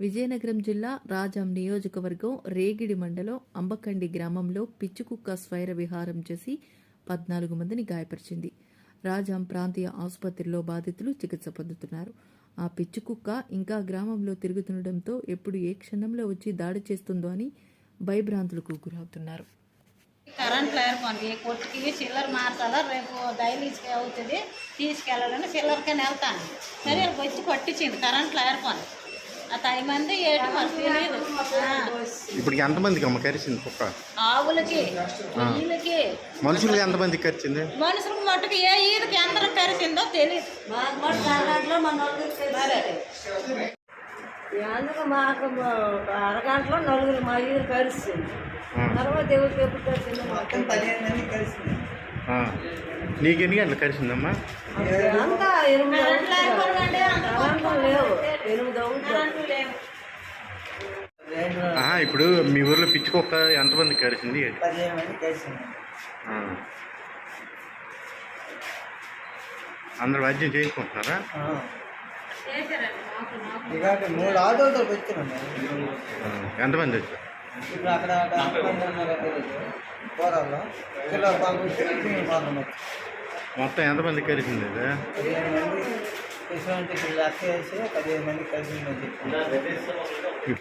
విజయనగరం జిల్లా రాజాం నియోజకవర్గం రేగిడి మండలం అంబకండి గ్రామంలో పిచ్చుకుక్క స్వైర విహారం చేసి పద్నాలుగు మందిని గాయపరిచింది. రాజాం ప్రాంతీయ ఆసుపత్రిలో బాధితులు చికిత్స పొందుతున్నారు. ఆ పిచ్చుకుక్క ఇంకా గ్రామంలో తిరుగుతుండటంతో ఎప్పుడు ఏ క్షణంలో వచ్చి దాడి చేస్తుందో అని భయభ్రాంతులకు గురవుతున్నారు. కరెంట్ లేరు కొట్టుకి చిల్లర మార్చాలా రేపు డైలీస్కి అవుతుంది తీసుకెళ్ళాలని చిల్లరకని వెళ్తాను. సరే వచ్చి కొట్టించింది కరెంట్ లేరు మంది ఇప్పుడు ఎంతమందికి అమ్మ కరిచింది కుక్క? ఆవులకి వీళ్ళకి మనుషులు ఎంతమందికి కరిచింది? మనుషులకు మట్టుకు ఏ ఈదికి అందరూ కరిచిందో తెలియదు అందుకు మాకు అరగంటలో నలుగురు మా కలిసింది ఆ, తర్వాత ఎవరికి ఎప్పుడు కలిసింది మొత్తం ఆ. నీకు ఎన్ని గంటలు కరిచిందమ్మా? అంతా ఎనిమిది ఇప్పుడు మీ ఊర్లో పిచ్చి కుక్క ఎంతమందికి కరిచింది. అందరు వైద్యం చేయించుకుంటున్నారా? మూడు ఆటోలతో ఎంతమంది వచ్చారు? ఇప్పుడు అక్కడ ఎంతమంది మొత్తం. ఎంతమందికి కరిచింది ఇది పదిహేను మంది ఇటువంటి లెక్క వేసి పదిహేను మంది కలిసిందని చెప్పి